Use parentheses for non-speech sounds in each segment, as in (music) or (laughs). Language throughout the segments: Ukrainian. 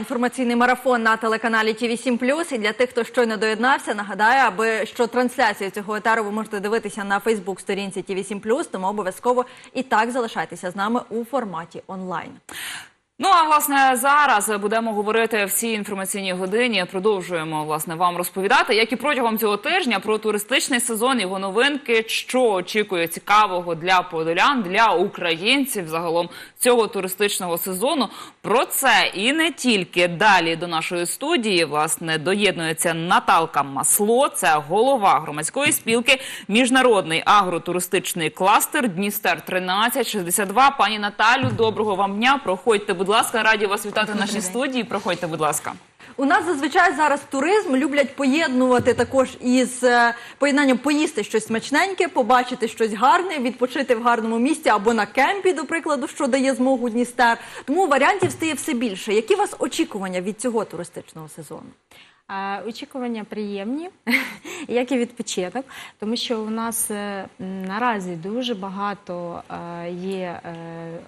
інформаційний марафон на телеканалі ТІВІ 7 І для тих, хто щойно доєднався, нагадаю, аби що трансляцію цього етеру ви можете дивитися на Фейсбук-сторінці ТІВІ 7 тому обов'язково і так залишайтеся з нами у форматі онлайн. Ну а власне зараз будемо говорити в цій інформаційній годині. Продовжуємо власне вам розповідати, як і протягом цього тижня про туристичний сезон, його новинки, що очікує цікавого для подолян, для українців загалом цього туристичного сезону. Про це і не тільки далі до нашої студії власне доєднується Наталка Масло. Це голова громадської спілки Міжнародний агротуристичний кластер Дністер 1362. Пані Наталю, доброго вам дня. Проходьте, будь ласка, раді вас вітати в нашій студії. Проходьте, будь ласка. У нас зазвичай зараз туризм люблять поєднувати також із е, поєднанням поїсти щось смачненьке, побачити щось гарне, відпочити в гарному місці або на кемпі, до прикладу, що дає змогу Дністер. Тому варіантів стає все більше. Які у вас очікування від цього туристичного сезону? Очікування приємні, (laughs) як і відпочинок, тому що у нас е, наразі дуже багато е, є е,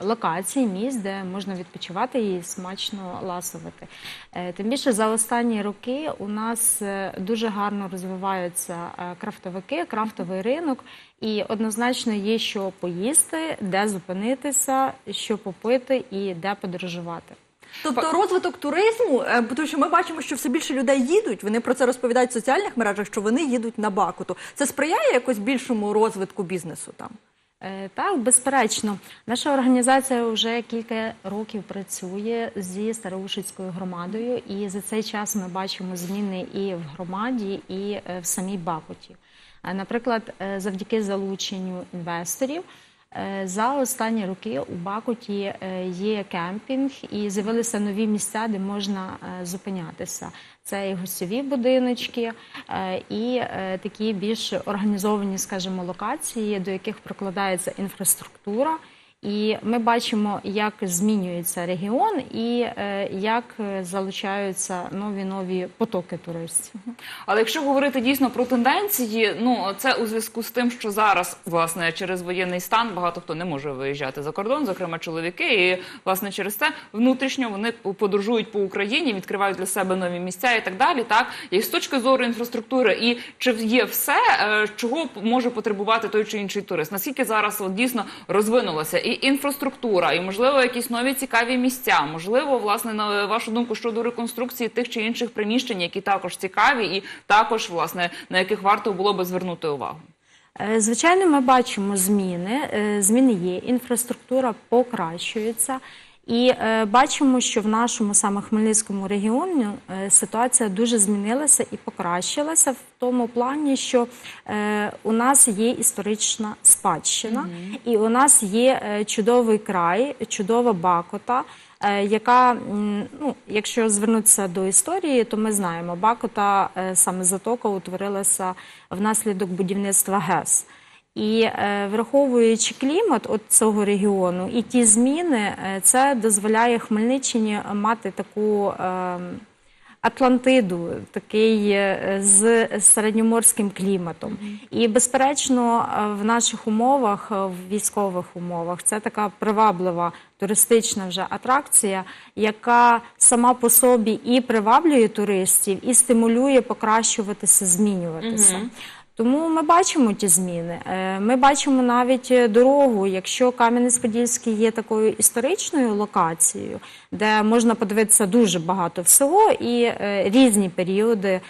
локацій, місць, де можна відпочивати і смачно ласувати. Тим більше за останні роки у нас дуже гарно розвиваються крафтовики, крафтовий ринок, і однозначно є що поїсти, де зупинитися, що попити і де подорожувати. Тобто розвиток туризму, е, тому що ми бачимо, що все більше людей їдуть. Вони про це розповідають в соціальних мережах, що вони їдуть на Бакуту. Це сприяє якось більшому розвитку бізнесу там. Е, Так, безперечно, наша організація вже кілька років працює зі Староушицькою громадою, і за цей час ми бачимо зміни і в громаді, і е, в самій Бакуті. Е, Наприклад, е, завдяки залученню інвесторів. Е, За останні роки у Бакуті е, є кемпінг і з'явилися нові місця, де можна е, зупинятися. Це і гостьові будиночки, і такі більш організовані, скажімо, локації, до яких прокладається інфраструктура. І ми бачимо, як змінюється регіон і е, як залучаються нові нові потоки туристів. Але якщо говорити дійсно про тенденції, ну це у зв'язку з тим, що зараз власне через воєнний стан багато хто не може виїжджати за кордон, зокрема чоловіки, і власне через це внутрішньо вони подорожують по Україні, відкривають для себе нові місця і так далі. Так і з точки зору інфраструктури, і чи є все, е, чого може потребувати той чи інший турист? Наскільки зараз от, дійсно розвинулася і інфраструктура, і можливо якісь нові цікаві місця, можливо, власне на вашу думку щодо реконструкції тих чи інших приміщень, які також цікаві, і також власне на яких варто було би звернути увагу. Е, Звичайно, ми бачимо зміни. Е, Зміни є, інфраструктура покращується. І е, бачимо, що в нашому саме Хмельницькому регіоні е, ситуація дуже змінилася і покращилася в тому плані, що е, у нас є історична спадщина, і у нас є е, чудовий край, чудова Бакота, е, яка, ну, якщо звернутися до історії, то ми знаємо, Бакота е, саме затока утворилася внаслідок будівництва ГЕС. І е, враховуючи клімат от цього регіону і ті зміни, е, це дозволяє Хмельниччині мати таку е, Атлантиду, такий е, з середньоморським кліматом. І безперечно, в наших умовах, в військових умовах, це така приваблива туристична вже атракція, яка сама по собі і приваблює туристів, і стимулює покращуватися, змінюватися. Тому ми бачимо ті зміни. Е, Ми бачимо навіть е, дорогу. Якщо Кам'янець-Подільський є такою історичною локацією, де можна подивитися дуже багато всього, і е, різні періоди,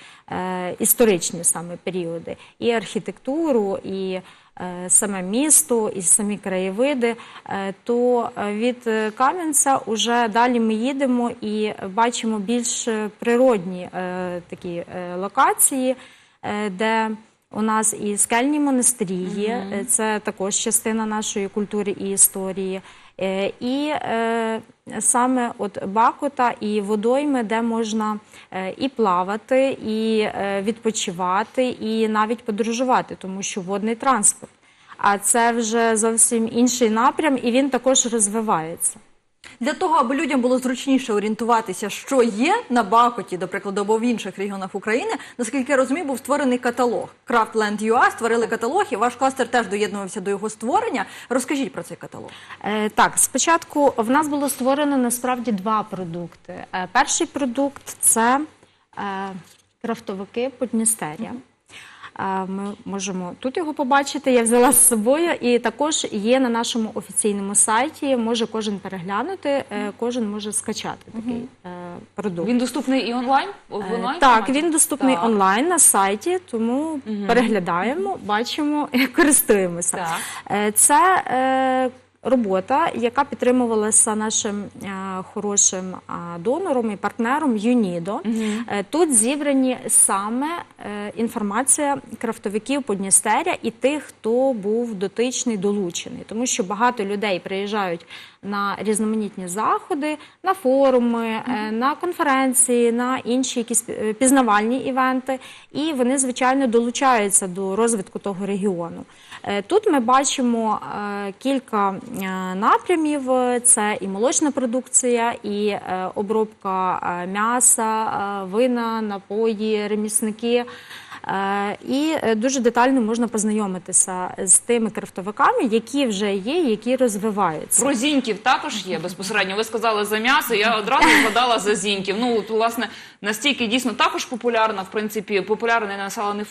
історичні саме періоди, і архітектуру, і саме місто, і самі краєвиди, то від Кам'янця уже далі ми їдемо і бачимо більш природні такі локації, де у нас і скельні монастирі є, е, це також частина нашої культури і історії. Е, І е, саме от Бакута і водойми, де можна е, і плавати, і відпочивати, і навіть подорожувати, тому що водний транспорт. А це вже зовсім інший напрям, і він також розвивається. Для того, аби людям було зручніше орієнтуватися, що є на Бакоті, до прикладу, або в інших регіонах України, наскільки я розумію, був створений каталог. Craftland.ua створили каталог, і ваш кластер теж доєднувався до його створення. Розкажіть про цей каталог. Е, Так, спочатку в нас було створено насправді два продукти. Е, Перший продукт це е, крафтовики Подністерія. Ми можемо тут його побачити. Я взяла з собою, і також є на нашому офіційному сайті. Може кожен переглянути, е, кожен може скачати такий е, продукт. Він доступний і онлайн? В Е, онлайн Так, він доступний Так. онлайн на сайті, тому переглядаємо, бачимо і (laughs) користуємося. Так. Це робота, яка підтримувалася нашим е, хорошим донором і партнером ЮНІДО. Е, Тут зібрані саме е, інформація крафтовиків Подністеря і тих, хто був дотичний, долучений, тому що багато людей приїжджають на різноманітні заходи, на форуми, на конференції, на інші якісь пізнавальні івенти, і вони, звичайно, долучаються до розвитку того регіону. Е, Тут ми бачимо е, кілька е, напрямів: це і молочна продукція, і обробка м'яса, вина, напої, ремісники. І дуже детально можна познайомитися з тими крафтовиками, які вже є, які розвиваються. Про зіньків також є безпосередньо. Ви сказали за м'ясо. Я одразу згадала за зіньків. Ну от, власне настільки дійсно також популярна, в принципі, популярний населений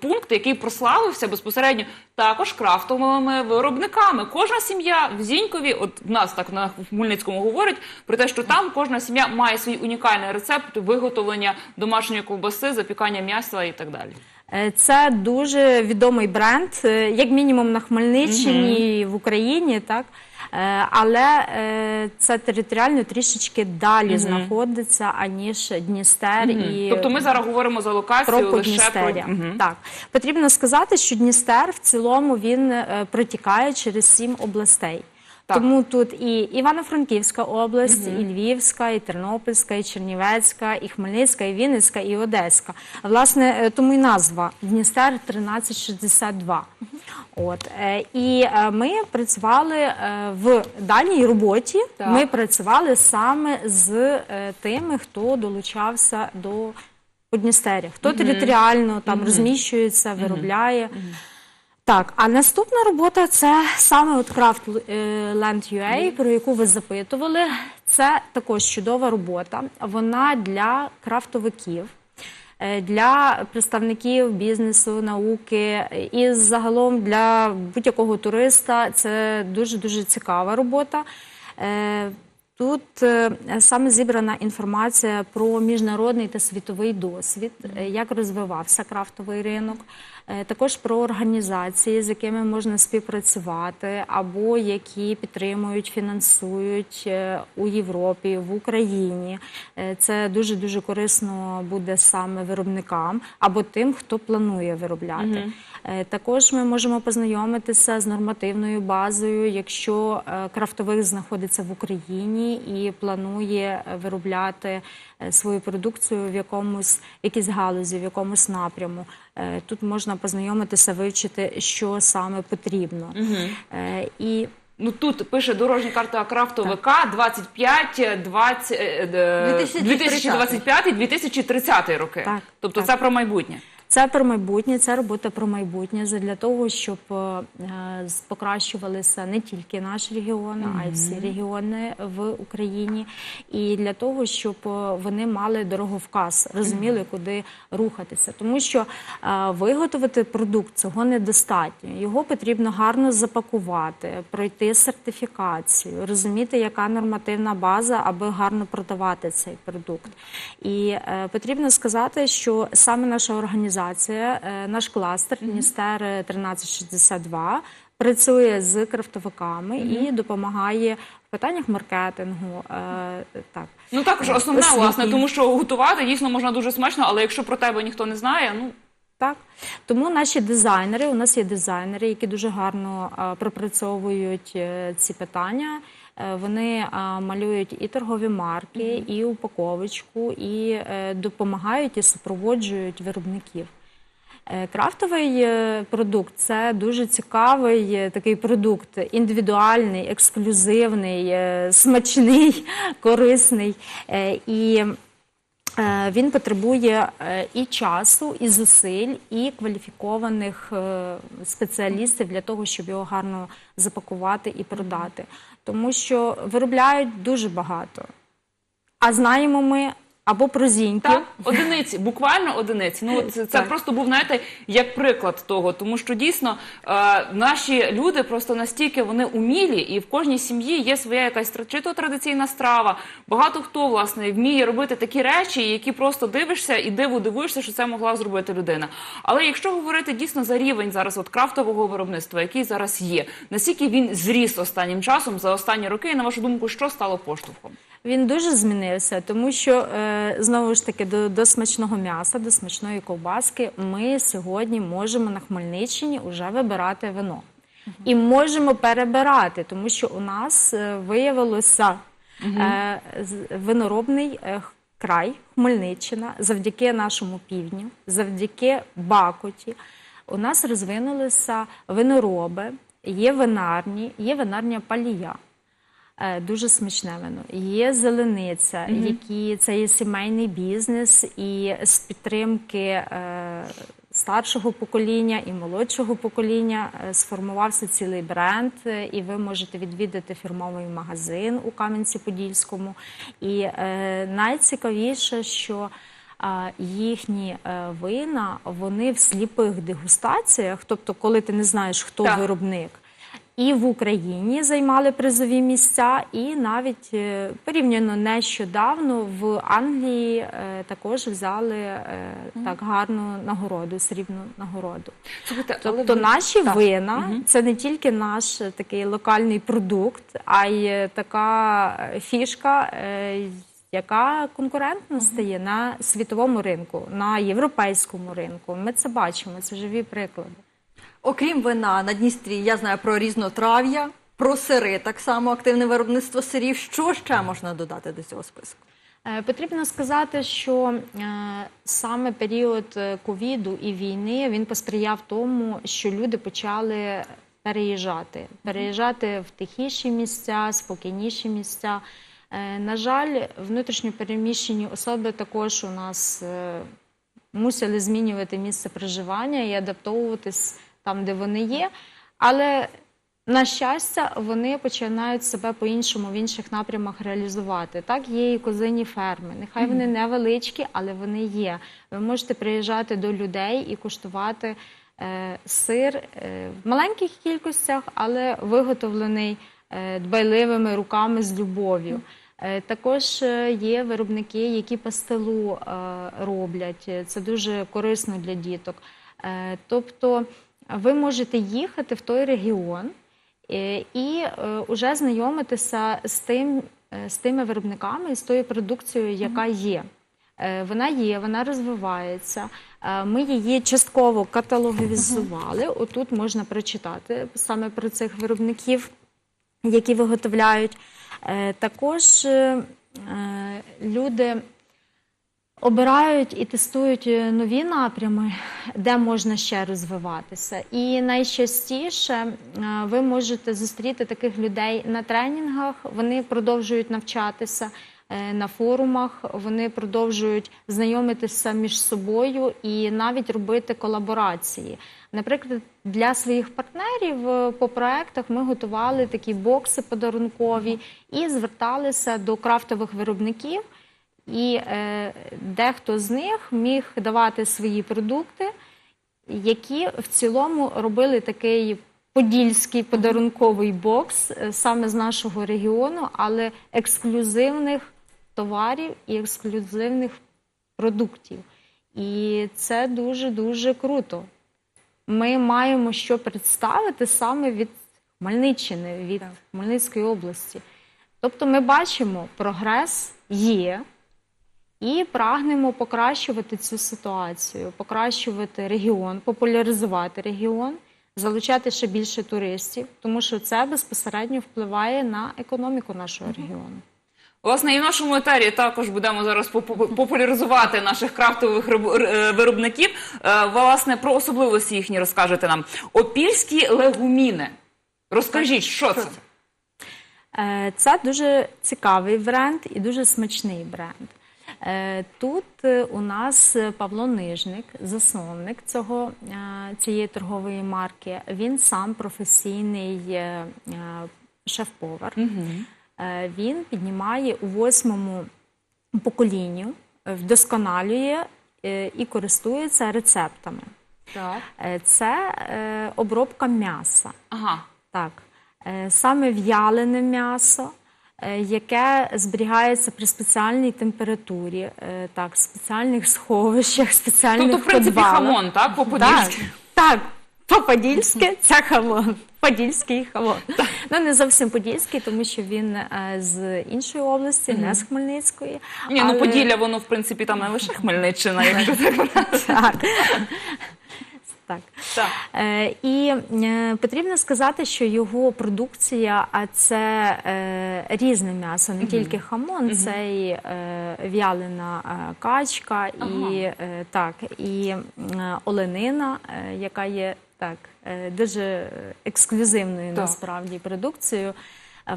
пункт, який прославився безпосередньо також крафтовими виробниками. Кожна сім'я в Зінькові, от в нас так на Хмельницькому говорять про те, що там кожна сім'я має свій унікальний рецепт виготовлення домашньої ковбаси, запікання м'яса і так далі. Е, Це дуже відомий бренд, е, як мінімум на Хмельниччині і в Україні, так. Е, Але е, це територіально трішечки далі знаходиться, аніж Дністер і Тобто ми зараз говоримо за про локацію лише про Подністеря. Мгм. Так потрібно сказати, що Дністер в цілому він е, протікає через сім областей. Так. Тому тут і Івано-Франківська область, і Львівська, і Тернопільська, і Чернівецька, і Хмельницька, і Вінницька, і Одеська. Власне, е, тому і назва Дністер 1362. От е, і е, ми працювали в дальній роботі. Так. Ми працювали саме з тими, хто долучався до Подністеря, хто територіально там розміщується, виробляє. Так, а наступна робота це саме от Craft е, про яку ви запитували. Це також чудова робота. Вона для крафтовиків. е, Для представників бізнесу, науки і загалом для будь-якого туриста це дуже дуже цікава робота. Е, Тут саме зібрана інформація про міжнародний та світовий досвід, як розвивався крафтовий ринок, також про організації, з якими можна співпрацювати, або які підтримують, фінансують е, у Європі, в Україні. Е, Це дуже дуже корисно буде саме виробникам або тим, хто планує виробляти. Е, Також ми можемо познайомитися з нормативною базою, якщо е, крафтовик знаходиться в Україні і планує е, виробляти е, свою продукцію в якомусь якійсь галузі, в якомусь напряму. Е, Тут можна познайомитися, вивчити, що саме потрібно. Угу. І Ну тут пише дорожня карта крафтовика 25, 20, е, е, 2030. 2025-2030 роки. Так, тобто так. це про майбутнє. Це про майбутнє, це робота про майбутнє для того, щоб е, покращувалися не тільки наш регіон, а й всі регіони в Україні, і для того, щоб е, вони мали дороговказ, розуміли, куди рухатися. Тому що е, виготовити продукт цього недостатньо. Його потрібно гарно запакувати, пройти сертифікацію, розуміти, яка нормативна база, аби гарно продавати цей продукт. І потрібно сказати, що саме наша організація, е, наш кластер Дністер 1362 працює з крафтовиками і допомагає в питаннях маркетингу. е, так. Ну також основне, Освітній. власне, тому що готувати дійсно можна дуже смачно, але якщо про тебе ніхто не знає, ну Так, тому наші дизайнери, у нас є дизайнери, які дуже гарно е, пропрацьовують е, ці питання. Е, Вони малюють і торгові марки, і упаковочку, і е, допомагають і супроводжують виробників. Е, Крафтовий продукт це дуже цікавий такий продукт, індивідуальний, ексклюзивний, смачний, (laughs) корисний. І він потребує е, і часу, і зусиль, і кваліфікованих е, спеціалістів для того, щоб його гарно запакувати і продати. Тому що виробляють дуже багато. А знаємо ми або про зіньків, Так, одиниці, буквально одиниці. Ну це, це просто був знаєте, як приклад того, тому що дійсно е, наші люди просто настільки вони умілі, і в кожній сім'ї є своя якась чи то традиційна страва. Багато хто власне вміє робити такі речі, які просто дивишся і диву дивуєшся, що це могла зробити людина. Але якщо говорити дійсно за рівень зараз от крафтового виробництва, який зараз є, наскільки він зріс останнім часом за останні роки, і на вашу думку, що стало поштовхом? Він дуже змінився, тому що е, знову ж таки до, до смачного м'яса, до смачної ковбаски ми сьогодні можемо на Хмельниччині вже вибирати вино. І можемо перебирати, тому що у нас е, виявилося е, виноробний край Хмельниччина завдяки нашому півдню, завдяки Бакуті. У нас розвинулися винороби, є винарні, є винарня палія. Е, Дуже смачне вино. Є зелениця, які це є сімейний бізнес, і з підтримки е, старшого покоління і молодшого покоління е, сформувався цілий бренд, е, і ви можете відвідати фірмовий магазин у Кам'янці-Подільському. І е, найцікавіше, що їхні е, вина вони в сліпих дегустаціях, тобто, коли ти не знаєш, хто Так. виробник. І в Україні займали призові місця, і навіть е, порівняно нещодавно в Англії е, також взяли е, так гарну нагороду, срібну нагороду. Слухайте, але Тобто ви- наші Так. вина це не тільки наш такий локальний продукт, а й така фішка, е, яка конкурентно стає на світовому ринку, на європейському ринку. Ми це бачимо, це живі приклади. Окрім вина на Дністрі, я знаю про різнотрав'я, про сири, так само активне виробництво сирів. Що ще можна додати до цього списку? Е, Потрібно сказати, що е, саме період е, ковіду і війни він посприяв тому, що люди почали переїжджати, переїжджати в тихіші місця, спокійніші місця. На жаль, внутрішньопереміщені особи також у нас мусили змінювати місце проживання і адаптовуватись там, де вони є. Але на щастя, вони починають себе по-іншому в інших напрямах реалізувати. Так, є і козині ферми. Нехай вони невеличкі, але вони є. Ви можете приїжджати до людей і куштувати е, сир е, в маленьких кількостях, але виготовлений е, дбайливими руками з любов'ю. Е, Також е, є виробники, які пастилу е, роблять. Це дуже корисно для діток. Тобто ви можете їхати в той регіон е, і вже знайомитися з тим, е, з тими виробниками і з тою продукцією, яка є. Е, Вона є, вона розвивається. Е, Ми її частково каталогізували. Отут можна прочитати саме про цих виробників, які виготовляють. Е, Також е, е, люди обирають і тестують е, нові напрями, де можна ще розвиватися. І найчастіше е, ви можете зустріти таких людей на тренінгах. Вони продовжують навчатися е, на форумах, вони продовжують знайомитися між собою і навіть робити колаборації. Наприклад, для своїх партнерів по проектах ми готували такі бокси подарункові і зверталися до крафтових виробників. І е, дехто з них міг давати свої продукти, які в цілому робили такий подільський подарунковий бокс е, саме з нашого регіону, але ексклюзивних товарів і ексклюзивних продуктів. І це дуже дуже круто. Ми маємо що представити саме від Хмельниччини, від Хмельницької області. Тобто ми бачимо, прогрес є. І прагнемо покращувати цю ситуацію, покращувати регіон, популяризувати регіон, залучати ще більше туристів, тому що це безпосередньо впливає на економіку нашого регіону. Власне, і в нашому етері також будемо зараз попу- популяризувати наших крафтових е, виробників. Е, Власне, про особливості їхні розкажете нам. Опільські легуміни. Розкажіть, що це? Е, Це дуже цікавий бренд і дуже смачний бренд. Е, Тут е, у нас Павло Нижник, засновник цього, е, цієї торгової марки. Він сам професійний е, е, шеф-повар. Е, Він піднімає у восьмому поколінню, е, вдосконалює е, і користується рецептами. Так. Е, Це е, обробка м'яса. Ага. Так, Е, саме в'ялене м'ясо, е, яке зберігається при спеціальній температурі, е, так, спеціальних сховищах, спеціальних Тобто, в принципі, хамон, так? По-подільськи. Так, так, по-подільськи (laughs) це хамон. Подільський хамон. Ну, не зовсім подільський, тому що він е, з іншої області, не з Хмельницької. Ні, ну Поділля, воно, в принципі, там не лише Хмельниччина, якщо (laughs) так. (laughs) Так. Так. Е, і е, потрібно сказати, що його продукція, а це е, різне м'ясо, не тільки хамон, це і е, в'ялена е, качка, і, е, так, і е, оленина, е, яка є так, е, дуже ексклюзивною Так. насправді продукцією.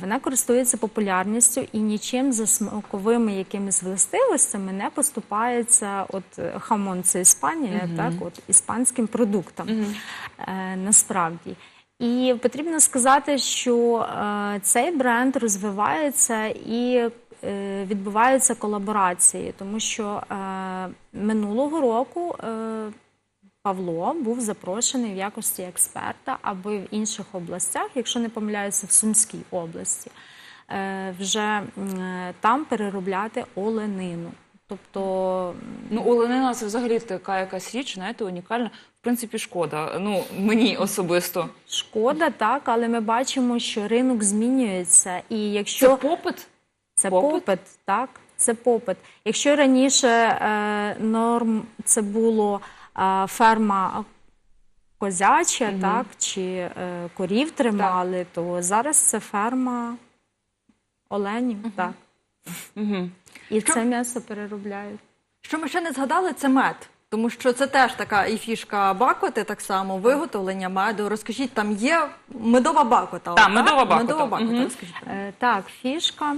Вона користується популярністю і нічим за смаковими якимись властивостями не поступається. От хамон це Іспанія, так от іспанським продуктам е, насправді. І потрібно сказати, що е, цей бренд розвивається і е, відбуваються колаборації, тому що е, минулого року. Е, Павло був запрошений в якості експерта, аби в інших областях, якщо не помиляюся, в Сумській області, е, вже е, там переробляти оленину. Тобто Ну, оленина це взагалі така якась річ, знаєте, унікальна. В принципі, шкода. Ну, мені особисто. шкода, так, але ми бачимо, що ринок змінюється. І Це попит? Це Попит? попит, так, це попит. Якщо раніше е, норм це було ферма козяча, так, чи е, корів тримали, то зараз це ферма оленів, так. Угу. І Що- це м'ясо переробляють. Що ми ще не згадали, це мед. Тому що це теж така і фішка бакоти, так само виготовлення меду. Розкажіть, там є медова бакота. Так, медова бакота. Медова бакота, Мгм. розкажіть. Е, Так, фішка.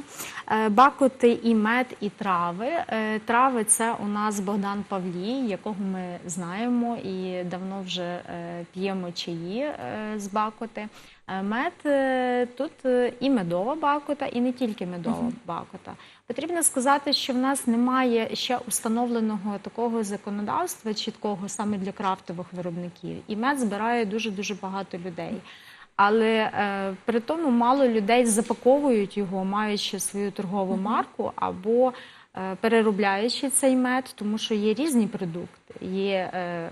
Е, Бакоти і мед, і трави. Е, Трави це у нас Богдан Павлій, якого ми знаємо і давно вже е, п'ємо чаї е, з бакоти. Е, Мед е, тут е, і медова бакота, і не тільки медова бакота. Потрібно сказати, що в нас немає ще установленого такого законодавства чіткого саме для крафтових виробників. І мед збирає дуже дуже багато людей. Але е, при тому мало людей запаковують його, маючи свою торгову марку або е, переробляючи цей мед, тому що є різні продукти. Є е,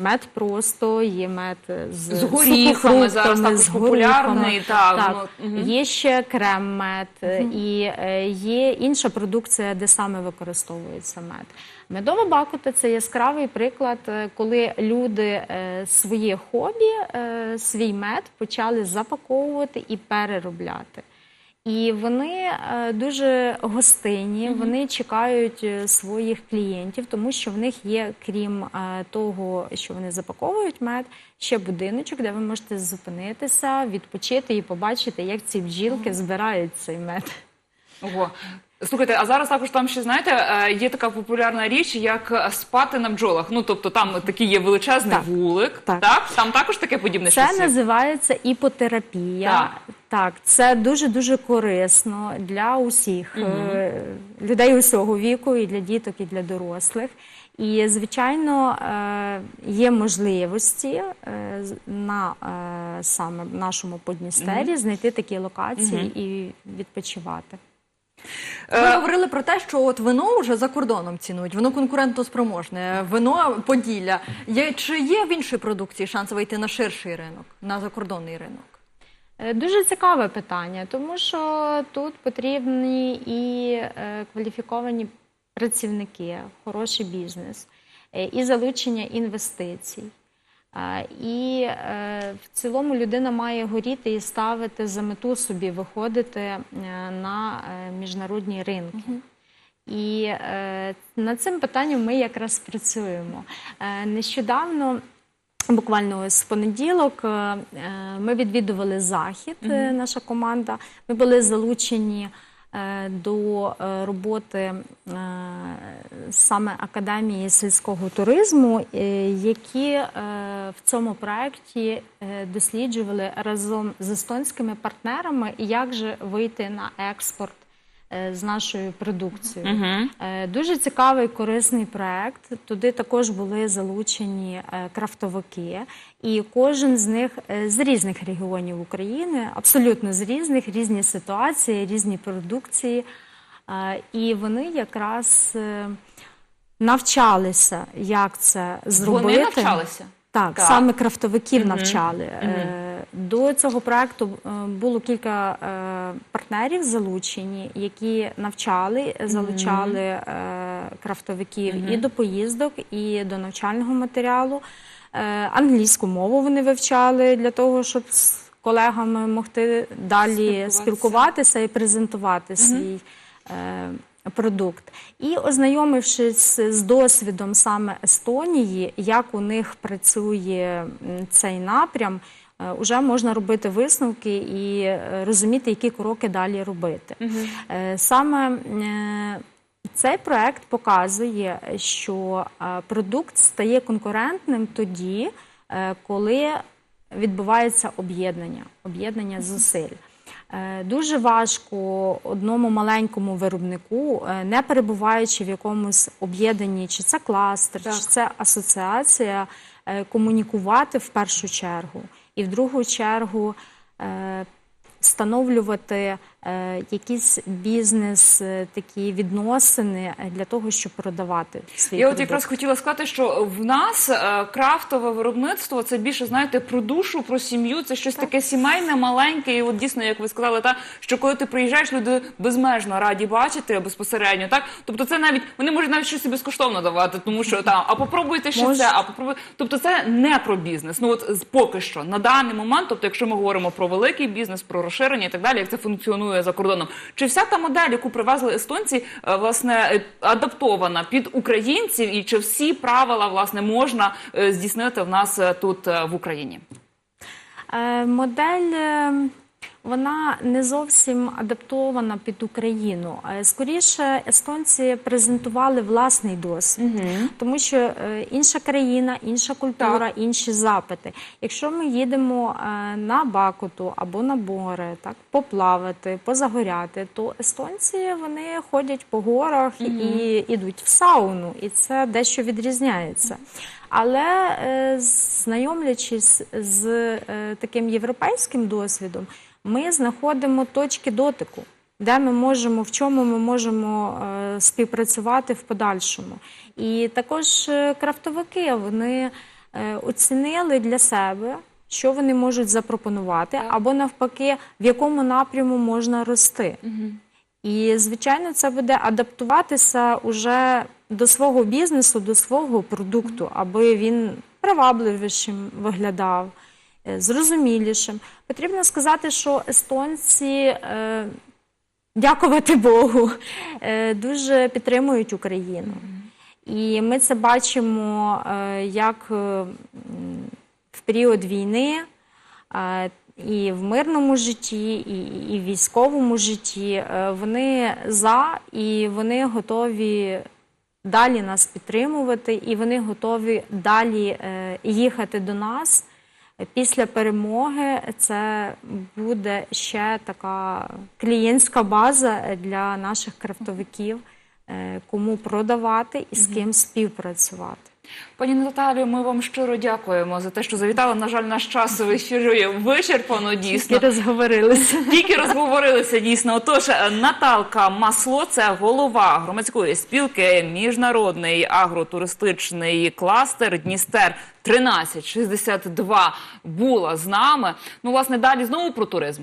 мед просто, є мед з, З горіхами зараз також з популярний, так, так. ну, мгм. Є ще крем-мед, і е, є інша продукція, де саме використовується мед. Медова бакута це яскравий приклад, е, коли люди е, своє хобі, е, свій мед почали запаковувати і переробляти. І вони е, дуже гостинні, вони чекають е, своїх клієнтів, тому що в них є, крім е, того, що вони запаковують мед, ще будиночок, де ви можете зупинитися, відпочити і побачити, як ці бджілки збирають цей мед. Ого. Слухайте, а зараз також там ще знаєте, е, є така популярна річ, як е, спати на бджолах. Ну тобто там такий є величезний Так. вулик. Так. Так. там також таке подібне Це щось є? називається іпотерапія. Так. Так. це дуже дуже корисно для усіх е, людей усього віку, і для діток, і для дорослих. І звичайно є можливості на саме нашому Подністері знайти такі локації і відпочивати. Ви Е, говорили про те, що от вино вже за кордоном цінують, воно конкурентоспроможне, вино Поділля. Є, чи є в іншій продукції шанс вийти на ширший ринок, на закордонний ринок? Е, Дуже цікаве питання, тому що тут потрібні і е, кваліфіковані працівники, хороший бізнес, і залучення інвестицій. І е, в цілому людина має горіти і ставити за мету собі виходити е, на е, міжнародні ринки. І е, над цим питанням ми якраз працюємо. Е, нещодавно, буквально ось в понеділок, ми відвідували захід, е, наша команда. Ми були залучені до е, роботи е, саме Академії сільського туризму, е, які е, в цьому проєкті е, досліджували разом з естонськими партнерами, як же вийти на експорт е, з нашою продукцією. Е, Дуже цікавий корисний проект. Туди також були залучені е, крафтовики, і кожен з них е, з різних регіонів України, абсолютно з різних, різні ситуації, різні продукції. Е, І вони якраз е, навчалися, як це зробити. Вони навчалися? Так, Так. саме крафтовиків навчали. Е, До цього проекту е, було кілька е, партнерів залучені, які навчали, залучали е, крафтовиків і до поїздок, і до навчального матеріалу. Англійську мову вони вивчали для того, щоб з колегами могти далі Спілкуватися. спілкуватися і презентувати свій е, продукт. І ознайомившись з досвідом саме Естонії, як у них працює цей напрям, вже можна робити висновки і е, розуміти, які кроки далі робити. Е, Саме е, цей проект показує, що е, продукт стає конкурентним тоді, е, коли відбувається об'єднання, об'єднання зусиль. Е, Дуже важко одному маленькому виробнику, е, не перебуваючи в якомусь об'єднанні, чи це кластер, чи це асоціація, е, комунікувати в першу чергу, і в другу чергу встановлювати якісь бізнес е, такі відносини е, для того, щоб продавати свій Я от якраз хотіла сказати, що в нас е, крафтове виробництво це більше знаєте про душу, про сім'ю. Це щось таке сімейне, маленьке. І от дійсно, як ви сказали, та що коли ти приїжджаєш, люди безмежно раді бачити безпосередньо. Так, тобто, це навіть вони можуть навіть щось і безкоштовно давати, тому що там а попробуйте ще Може. це, а попробуй. Тобто, це не про бізнес. Ну от поки що на даний момент, тобто, якщо ми говоримо про великий бізнес, про розширення і так далі, як це функціонує за кордоном. Чи вся та модель, яку привезли естонці, е, власне е, адаптована під українців, і чи всі правила власне можна е, здійснити в нас тут в Україні? Модель вона не зовсім адаптована під Україну. Е, Скоріше, естонці презентували власний досвід, тому що е, інша країна, інша культура, інші запити. Якщо ми їдемо е, на Бакуту або на Бори, так поплавати, позагоряти, то естонці вони ходять по горах і йдуть в сауну, і це дещо відрізняється. Але е, знайомлячись з е, таким європейським досвідом, ми знаходимо точки дотику, де ми можемо, в чому ми можемо е, співпрацювати в подальшому. І також е, крафтовики вони е, оцінили для себе, що вони можуть запропонувати, або навпаки, в якому напряму можна рости. І, звичайно, це буде адаптуватися уже до свого бізнесу, до свого продукту, аби він привабливішим виглядав, зрозумілішим. Потрібно сказати, що естонці, е, дякувати Богу, е, дуже підтримують Україну. І ми це бачимо е, як в період війни. І в мирному житті, і, в військовому житті вони за і вони готові далі нас підтримувати, і вони готові далі їхати до нас. Після перемоги це буде ще така клієнтська база для наших крафтовиків, е, кому продавати і з ким співпрацювати. Пані Наталію, ми вам щиро дякуємо за те, що завітали. На жаль, наш час в ефірі вичерпано дійсно. І розговорилися. Тільки розговорилися дійсно. Отож, Наталка Масло, це голова громадської спілки Міжнародний агротуристичний кластер Дністер 1362 була з нами. Ну, власне, далі знову про туризм.